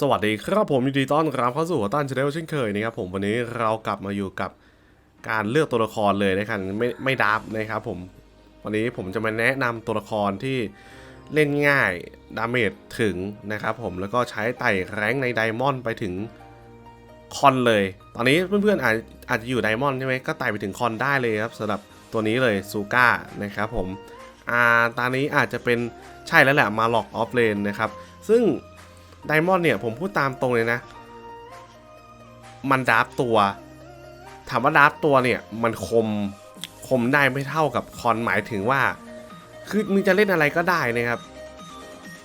สวัสดีครับผมยินดีต้อนรับเข้าสู่หัวต้านชาแนลเช่นเคยนะครับผมวันนี้เรากลับมาอยู่กับการเลือกตัวละครเลยนะครับไม่ไม่ดับนะครับผมวันนี้ผมจะมาแนะนำตัวละครที่เล่นง่ายดาเมจถึงนะครับผมแล้วก็ใช้ไต่แรงในไดมอนด์ไปถึงคอนเลย ตอนนี้เพื่อนๆอาจอาจจะอยู่ไดมอนด์ใช่ไหมก็ไต่ไปถึงคอนได้เลยครับสำหรับตัวนี้เลยซูก้านะครับผมอ่าตอนนี้อาจจะเป็นใช่แล้วแหละมาล็อกออฟเลนนะครับซึ่ง ไดมอนด์เนี่ยผมพูดตามตรงเลยนะ มันดราฟตัว ถามว่าดราฟตัวเนี่ย มันคมคมได้ไม่เท่ากับคอนหมายถึงว่า คือมึงจะเล่นอะไรก็ได้นะครับ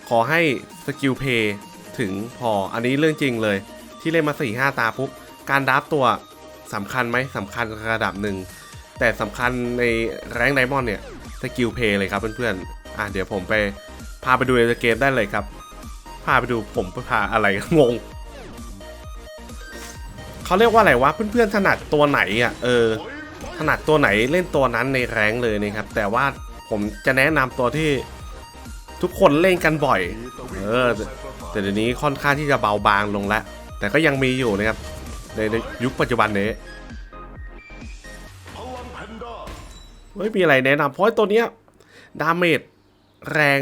ขอให้สกิลเพย์ถึงพออันนี้เรื่องจริงเลย ที่เล่นมา4ี่ห้าตาปุ๊บ การดราฟตัวสำคัญไหมสำคัญระดับหนึ่ง แต่สำคัญในแรงไดมอนด์เนี่ยสกิลเพย์เลยครับเพื่อนๆอะเดี๋ยวผมไปพาไปดูในเกมได้เลยครับาไปดูผมไปพาอะไรงงเขาเรียกว่าอะไรวะเพื่อนๆถนัดตัวไหนอะเออถนัดตัวไหนเล่นตัวนั้นในแรงเลยนะครับ แต่ว่าผมจะแนะนำตัวที่ทุกคนเล่นกันบ่อย เออ แต่เดี๋ยวนี้ค่อนข้างที่จะเบาบางลงแล้ว แต่ก็ยังมีอยู่นะครับ ในยุคปัจจุบันนี้ไม่มีอะไรแนะนำเพราะตัวเนี้ย ดาเมจแรง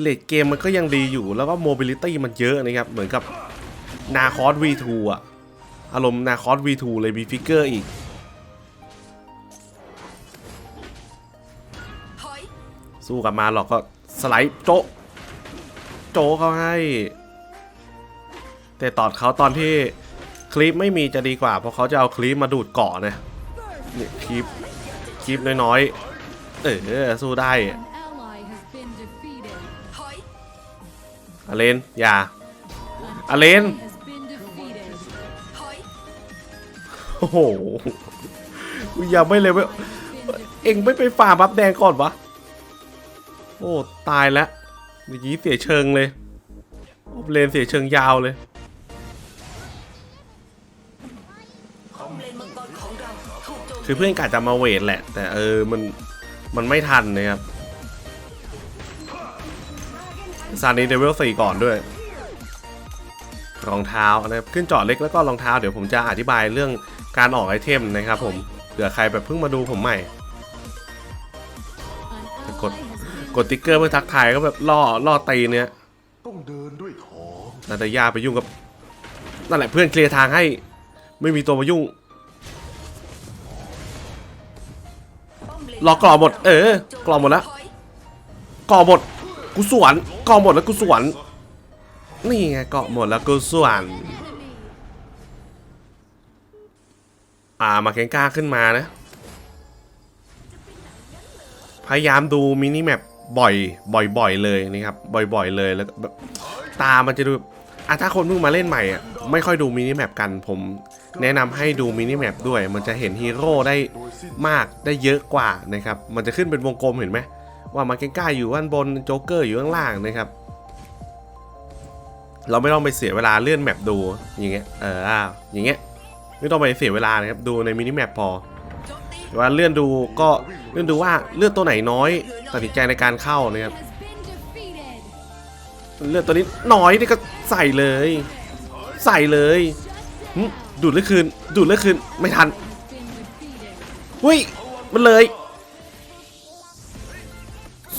เลดเกมมันก็ยังดีอยู่แล้วก็โมบิลิตี้มันเยอะนะครับ เหมือนกับนาคอส V2 อะอารมณ์นาคอส V2 เลยมีฟิกเกอร์อีก สู้กับมาหรอกก็สไลด์โจะโจะเขาให้ แต่ตอดเขาตอนที่คลิปไม่มีจะดีกว่า เพราะเขาจะเอาคลิปมาดูดเกาะนะนี่ยคลิปคลิปน้อยๆ เออสู้ได้ อเลนอย่าอเลนโอ้โหกูยังไม่เลยเว้ยเอ็งไม่ไปฝ่าบัฟแดงก่อนวะ โอ้ ตายแล้วเมื่อกี้เสียเชิงเลยอเลนเสียเชิงยาวเลยคือเพื่อนกะจะมาเวทแหละ แต่เออมันมันไม่ทันนะครับ ซานีเดวิลสี่ก่อนด้วย รองเท้านะครับขึ้นจอดเล็กแล้วก็รองเท้าเดี๋ยวผมจะอธิบายเรื่องการออกไอเทมนะครับผมเผื่อใครแบบเพิ่งมาดูผมใหม่ An Gột- ally has been กดติ๊กเกอร์เพื่อทักทายก็แบบล่อล่อตีเนี่ยต้องเดินด้วยท้องนาตาญาไปยุ่งกับนั่นแหละเพื่อนเคลียร์ทางให้ไม่มีตัวมายุ่งลนรอกรอบหมด เออกรอบหมดแล้วถอยกอหมด กูสวนกอหมดแล้วกูสวน นี่ไงเกาะหมดแล้วกูสวนอ่ามาเกงก้าขึ้นมานะ พยายามดูมินิแมปบ่อย บ่อยๆเลยนะครับ บ่อยๆเลยแล้วแบบตามันจะดูอะถ้าคนเพิ่งมาเล่นใหม่อะไม่ค่อยดูมินิแมปกันผม แนะนำให้ดูมินิแมปด้วย มันจะเห็นฮีโร่ได้มากได้เยอะกว่านะครับ มันจะขึ้นเป็นวงกลมเห็นไหม ว่ามาเกงก้าอยู่ด้านบนโจ๊กเกอร์อยู่ข้างล่างนะครับ เราไม่ต้องไปเสียเวลาเลื่อนแมปดูอย่างเงี้ยเอออย่างเงี้ยไม่ต้องไปเสียเวลานะครับดูในมินิแมปพอแต่ว่าเลื่อนดูก็เลื่อนดูว่าเลือดตัวไหนน้อยตัดสินใจในการเข้านะครับเลือดตัวนี้น้อยนี่ก็ใส่เลย ใส่เลยดูดเลือดคืนดูดเลือดคืนไม่ทัน Has been defeated. หุ้ยมันเลย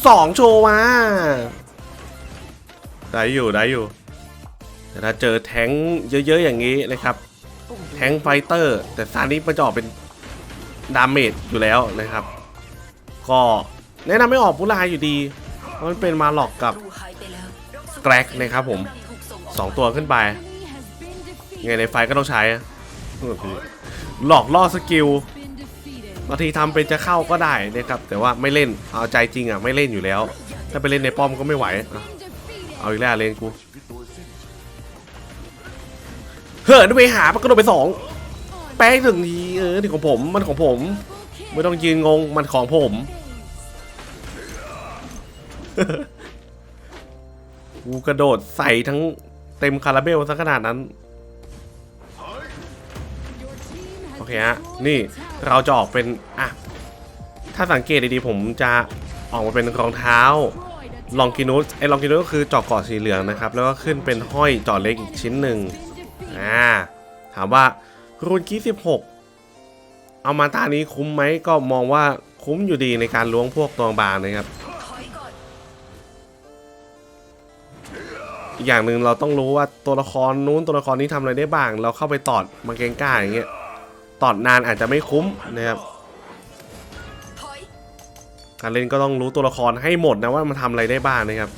สองโชว์มาได้อยู่ได้อยู่แต่ถ้าเจอแท้งเยอะๆอย่างนี้นะครับ แท้งไฟเตอร์ แต่ซานี้มันจะออกเป็นดาเมจอยู่แล้วนะครับ ก็แนะนำไม่ออกผู้ลายอยู่ดี เพราะมันเป็นมาหลอกกับแกรกนะครับผมสองตัวขึ้นไปไงในไฟก็ต้องใช้อะหลอกล่อสกิล บางทีทำเป็นจะเข้าก็ได้นะครับแต่ว่าไม่เล่นเอาใจจริงอะไม่เล่นอยู่แล้ว ถ้าไปเล่นในป้อมก็ไม่ไหวเอาอีกแล้วเลนกูเฮ้ยไปหามันก็โดนไปสองแป้งถึงนี้เออนี่ของผมมันของผม ไม่ต้องยืนงงมันของผมกูกระโดดใส่ทั้งเต็มคาราเบลซะขนาดนั้น โอเคฮะ นี่ เราจะออกเป็นอะถ้าสังเกตดีๆผมจะออกมาเป็นรองเท้าลองกินูสไอ้ลองกินูสก็คือเจาะเกาะสีเหลืองนะครับ แล้วก็ขึ้นเป็นห้อยเจาะเล็กอีกชิ้นหนึ่งอ่าถามว่ารูนกี้16 เอามาตานี้คุ้มไหมก็มองว่าคุ้มอยู่ดีในการล้วงพวกตัวบางนะครับถอยก่อนอีกอย่างหนึ่งเราต้องรู้ว่าตัวละครนู้นตัวละครนี้ทำอะไรได้บ้าง เราเข้าไปตอดมาเกงก้าอย่างเงี้ย ตอดนานอาจจะไม่คุ้มนะครับการเล่นก็ต้องรู้ตัวละครให้หมดนะว่ามันทำอะไรได้บ้างนะครับ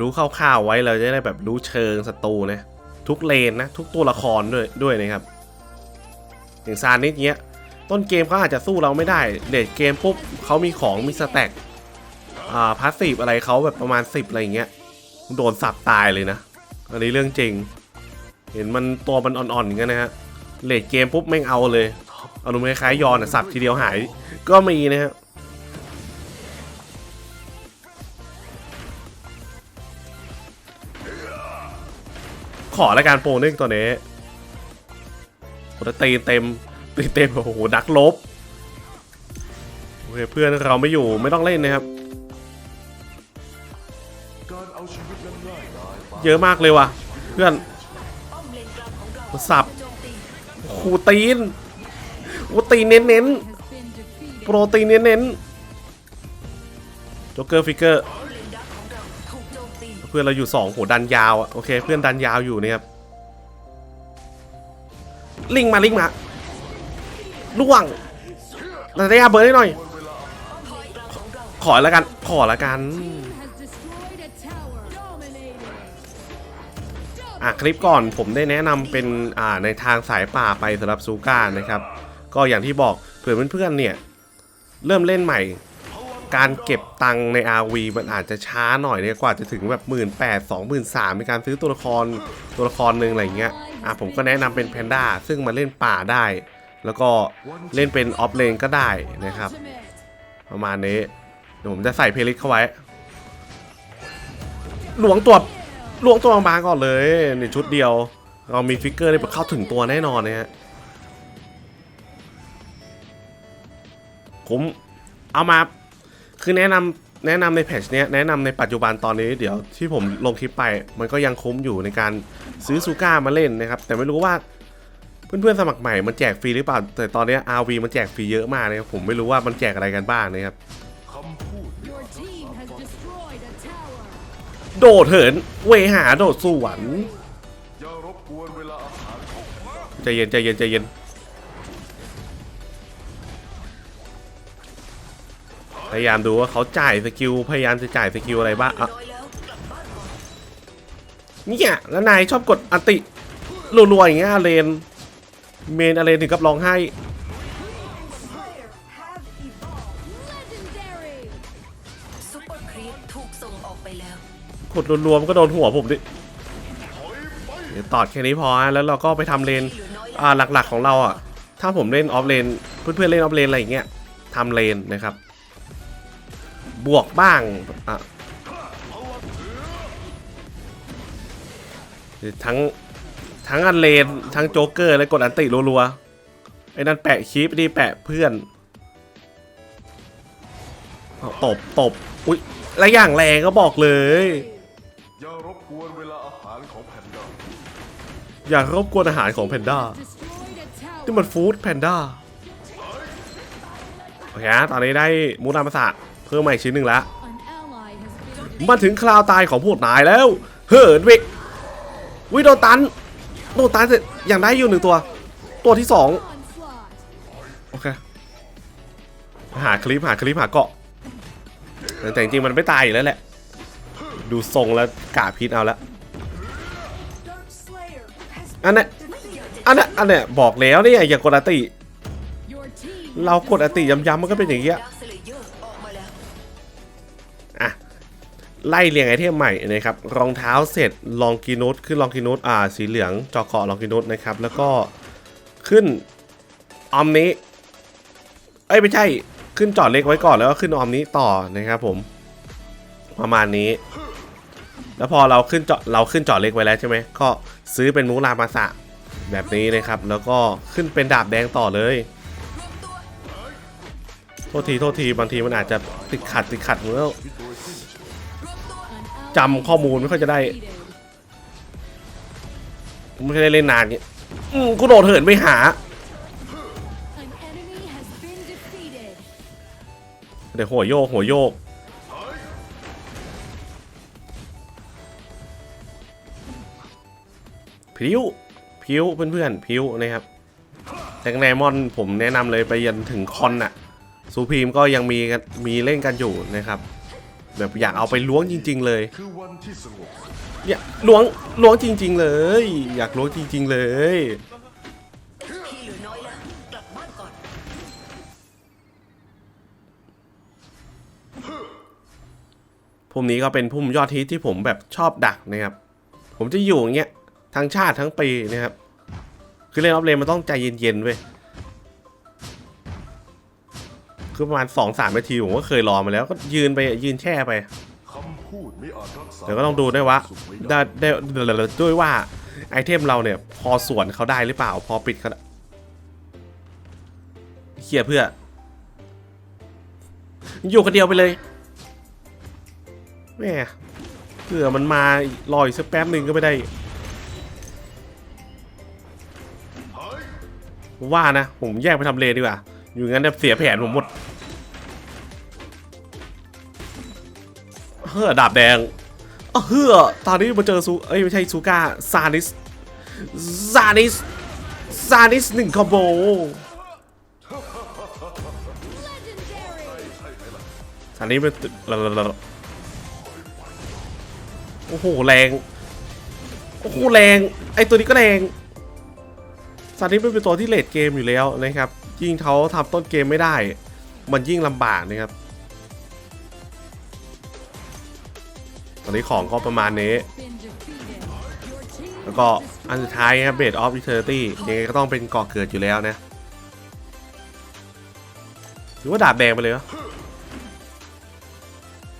รู้คร่าวๆไว้เราจะได้แบบรู้เชิงศัตรูนะทุกเลนนะทุกตัวละครด้วยด้วยนะครับอย่างซานนิดเนี้ยต้นเกมเขาอาจจะสู้เราไม่ได้เลดเกมปุ๊บเขามีของมีสแต็กอ่าพาสซีฟอะไรเขาแบบประมาณ 10 อะไรอย่างเงี้ยโดนสับตายเลยนะ อันนี้เรื่องจริง เห็นมันตัวมันอ่อนๆอย่างเงี้ยนะฮะเลดเกมปุ๊บแม่งเอาเลยอารมณ์คล้ายๆยอนอะสับทีเดียวหายก็มีนะฮะขอละการโปรนึงตัวนี้โอ้ตีเต็มตีเต็มโอ้โหดักลบโอเคเพื่อนเราไม่อยู่ไม่ต้องเล่นนะครับเยอะมากเลยว่ะ เพื่อน สับขูตีนโอ้ตีนเน้น Has been defeated. ๆโปรตีนเน้นๆจ็อกเกอร์ฟิกเกอร์ เพื่อนเราอยู่สองโหดันยาวอะโอเค เพื่อนดันยาวอยู่นะครับ ลิงมาลิงมาล่วงนาตยาเบิร์ดให้หน่อยของเราขอแล้วกัน ขอแล้วกัน อะคลิปก่อนผมได้แนะนำเป็นอ่าในทางสายป่าไปสำหรับซูก้านะครับ ก็อย่างที่บอกเผื่อเพื่อนๆเนี่ยเริ่มเล่นใหม่ การเก็บตังใน RV มันอาจจะช้าหน่อยเนี่ยกว่าจะถึงแบบ 1 8ื่นแปดสองหมื่นสามในการซื้อตัวละครตัวละครหนึ่งอะไรเงี้ยอะผมก็แนะนำเป็นแพนด้าซึ่งมาเล่นป่าได้ แล้วก็เล่นเป็นออฟเลนก็ได้นะครับ ประมาณนี้เดี๋ยวผมจะใส่เพลย์ลิสเข้าไว้ หลวงตัว ลวงตัวบางๆก่อนเลยในชุดเดียว เรามีฟิกเกอร์ได้เข้าถึงตัวแน่นอนนะฮะผมเอามาคือแนะนำแนะนำในเพจเนี้ยแนะนำในปัจจุบันตอนนี้เดี๋ยวที่ผมลงคลิปไป มันก็ยังคุ้มอยู่ในการซื้อซูก้ามาเล่นนะครับ แต่ไม่รู้ว่าเพื่อนๆสมัครใหม่มันแจกฟรีหรือเปล่า แต่ตอนเนี้ย RV มันแจกฟรีเยอะมากนะครับผมไม่รู้ว่ามันแจกอะไรกันบ้างนะครับ โดดเหิน เวหาโดดสวรรค์อย่ารบกวนใจเย็นใจเย็นใจเย็นพยายามดูว่าเขาจ่ายสกิลพยายามจะจ่ายสกิลอะไรบ้างอะเนี่ยแล้วนายชอบกดอันติรัวๆอย่างเงี้ยอาเลน เมนอาเลนถึงกับร้องไห้ กดรวมันก็โดนหัวผมดิเดี๋ยวตอดแค่นี้พอฮะแล้วเราก็ไปทำเลนเหลือน้อยแล้วอ่าหลักๆของเราอะถ้าผมเล่นออฟเลนเพื่อนๆเล่นออฟเลนอะไรอย่างเงี้ยทำเลนนะครับ บวกบ้างอะทั้งทั้งอันเลนทั้งโจ๊กเกอร์และกดอันติรัวๆไอ้นั่นแปะคีปนี่แปะเพื่อนตบตบอุ้ยและอย่างแรงก็บอกเลย กวนเวลาอาหารของแผ่นดินอย่ารบกวนอาหารของแพนด้า Destroyed a tower. นี่มันฟู้ดแพนด้าโอเคตอนนี้ได้มูนามาสะเพิ่มมาอีกชิ้นหนึ่งแล้วมาถึงคราวตายของพวกนายแล้วเหินวิกวิโดตันโดตันเสร็จอย่างได้อยู่หนึ่งตัว ตัวที่สองโอเคหาคลิปหาคลิปหาเกาะแต่จริงๆมันไม่ตายอยู่แล้วแหละ ดูทรงแล้วกาพิษเอาแล้วอันเนี้ยอันเนี้ยอันเนี้ยบอกแล้วเนี่ยอย่ากดอติ Your team. เรากดอติย้ำๆมันก็เป็นอย่างเงี้ยดักสเลเยอร์ออกมาแล้วอะไล่เรียงไอเทมใหม่นะครับรองเท้าเสร็จลองกินุสขึ้นลองกินุสอ่าสีเหลืองจอเกาะลองกินุสนะครับแล้วก็ขึ้นออมนี้เอ้ยไม่ใช่ขึ้นจอดเล็กไว้ก่อนแล้วก็ขึ้นออมนี้ต่อนะครับผม ประมาณนี้ แล้วพอเราขึ้นจอเราขึ้นจอเล็กไว้แล้วใช่ไหมก็ซื้อเป็นมูรามาสะแบบนี้นะครับ แล้วก็ขึ้นเป็นดาบแดงต่อเลยรวมตัวทษทีโทษทีบางทีมันอาจจะติดขัดติดขัดแล้วชีวิตโดยสิ้นเชิงจำข้อมูลไม่ค่อยจะได้ไม่ได้เล่นนานเงี้ยอืมกูโดดเหินไปหา เดี๋ยวหัวโยกหัวโยก พิ้วพิวเพื่อนๆพิ้วนะครับแทงไนมอนผมแนะนำเลยไปยันถึงคอนน่ะซูพีมก็ยังมีมีเล่นกันอยู่นะครับ แบบอยากเอาไปล้วงจริง ๆ เลยอวันที่สงบสุขเนี่ยล้วงล้วงจริง ๆ เลย อยากล้วงจริง ๆ เลยพุ่มนี้ก็เป็นพุ่มยอดฮิตที่ผมแบบชอบดักนะครับ ผมจะอยู่อย่างเงี้ย ทั้งชาติทั้งปีนะครับคือเล่นออฟเลนมันต้องใจเย็นๆเว้ยคือประมาณ2อสามนาทีผมก็เคยรอมาแล้วก็ยืนไปยืนแช่ไปคำพูดไม่อาจรักษาเดี๋ยวก็ต้องดูด้วยว่าสุขไว้ได้ได้ด้วยว่าไอเทมเราเนี่ย พอสวนเขาได้หรือเปล่า พอปิดเขาได้เคลียร์เพื่อ อยู่คนเดียวไปเลยแม่เผื่อมันมารออีกสักแป๊บหนึ่งก็ไม่ได้ ผมว่านะ ผมแยกไปทำเลดีกว่า อยู่งั้นเนี่ยเสียแผนผมหมด เฮ้อดาบแดงอ้าวเฮ้อตอนนี้มาเจอซูเอ้ยไม่ใช่ซูก้าซานิสซานิสซานิสหนึ่งคอมโบซานิสเป็นโอ้โหแรง โอ้โหแรง ไอตัวนี้ก็แรงานิสเป็นตัวที่เลดเกมอยู่แล้วนะครับ ยิ่งเขาทำต้นเกมไม่ได้ มันยิ่งลำบากนะครับ ตอนนี้ของก็ประมาณนี้ แล้วก็อันสุดท้ายครับเบดออฟอิเทอร์ตี้ยังไงก็ต้องเป็นก่อเกิดอยู่แล้วนะหรือว่าดาบแดงไปเลยวะ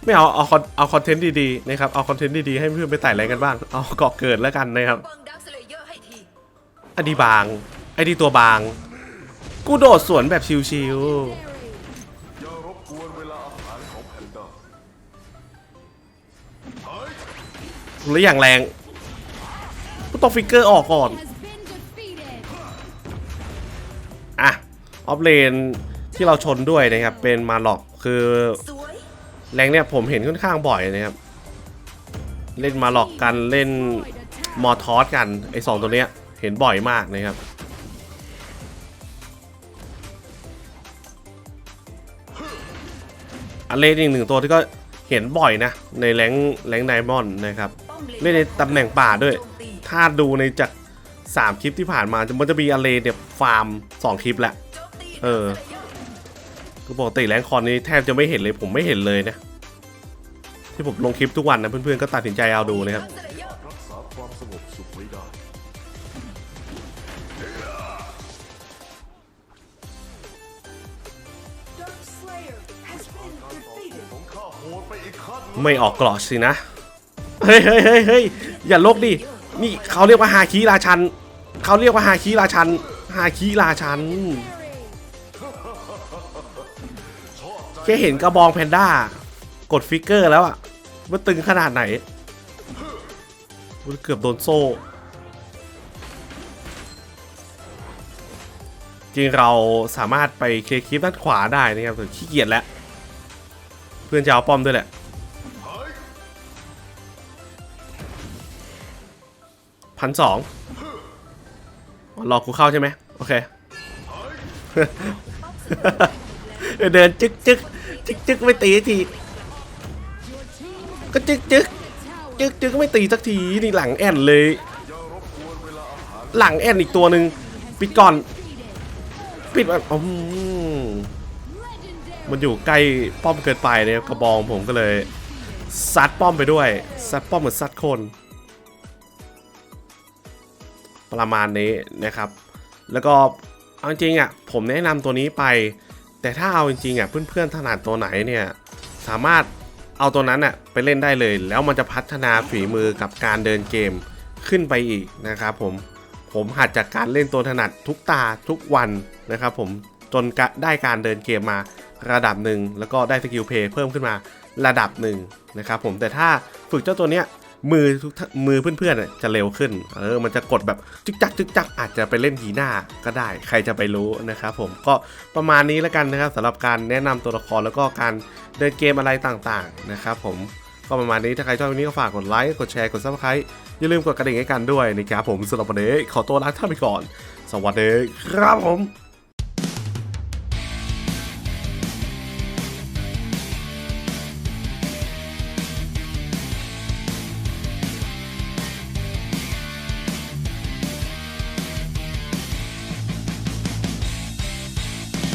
ไม่เอาเอาคอนเอาคอนเทนต์ดีๆนะครับเอาคอนเทนต์ดีๆให้เพื่อนไปไต่อะไรกันบ้าง เอาเก่อเกิดแล้วกันนะครับวางดักสเลเยอร์ให้ทีอันนี้บาง ไอ้นี่ตัวบาง กูโดดสวนแบบชิวๆหรืออย่างแรงกูต้องฟิกเกอร์ออกก่อน อะ ออฟเลนที่เราชนด้วยนะครับ เป็นมาหลอกคือแรงเนี่ยผมเห็นค่อนข้างบ่อยนะครับ เล่นมาหลอกกันเล่นมอทอสกันไอสองตัวเนี้ยเห็นบ่อยมากนะครับ อันเลดอีกหนึ่งตัวที่ก็เห็นบ่อยนะ ในแรงแรงไดมอนด์นะครับ เล่นในตำแหน่งป่าด้วย ถ้าดูในจาก 3 คลิปที่ผ่านมามันจะมีอเลนเนี่ยฟาร์ม 2 คลิปแหละ เออดักสเลเยอร์คือปกติแรงคอนนี้แทบจะไม่เห็นเลยผมไม่เห็นเลยนะ ที่ผมลงคลิปทุกวันนะเพื่อนๆก็ตัดสินใจเอาดูนะครับ ไม่ออกกรอสินะเฮ้ยเฮ้ยเฮ้ยเฮ้ยอย่าลกดิ นี่เขาเรียกว่าฮาคิราชัน เขาเรียกว่าฮาคิราชัน ฮาคิราชัน แค่เห็นกระบองแพนด้า กดฟิกเกอร์แล้วอะมันตึงขนาดไหนมันเกือบโดนโซ่ จริงเราสามารถไปเคลียร์คลิปด้านขวาได้นะครับแต่ขี้เกียจแล้ว เพื่อนจะเอาป้อมด้วยแหละ พันสองรอกูเข้าใช่ไหมโอเค เดินจึกจึกจึกจึกไม่ตีสักทีก็จึกจึกจึกจึกไม่ตีสักทีนี่หลังแอนเลย หลังแอนอีกตัวหนึ่งปิดก่อน ปิดมันอืมมันอยู่ใกล้ป้อมเกินไปเนี่ยกระบองผมก็เลยซัดป้อมไปด้วยซัดป้อมเหมือนซัดคน ประมาณนี้นะครับ แล้วก็เอาจริงๆอะผมแนะนำตัวนี้ไป แต่ถ้าเอาจริงๆอะเพื่อนๆถนัดตัวไหนเนี่ยสามารถเอาตัวนั้นอะไปเล่นได้เลย แล้วมันจะพัฒนาฝีมือกับการเดินเกมขึ้นไปอีกนะครับผมผมหัดจากการเล่นตัวถนัดทุกตาทุกวันนะครับผมจนได้การเดินเกมมาระดับหนึ่งแล้วก็ได้สกิลเพย์เพิ่มขึ้นมาระดับหนึ่งนะครับผมแต่ถ้าฝึกเจ้าตัวเนี้ย มือทุกมือเพื่อนๆจะเร็วขึ้น เออ มันจะกดแบบจึกจักจึกจักอาจจะไปเล่นทีหน้าก็ได้ ใครจะไปรู้นะครับผมก็ประมาณนี้แล้วกันนะครับสำหรับการแนะนำตัวละครแล้วก็การเดินเกมอะไรต่างๆนะครับผมก็ประมาณนี้ถ้าใครชอบวันนี้ก็ฝากกดไลค์กดแชร์กดซับสไครต์อย่าลืมกดกระดิ่งให้กันด้วยนะครับผมสำหรับวันนี้ขอตัวลาท่านไปก่อน สวัสดีครับผม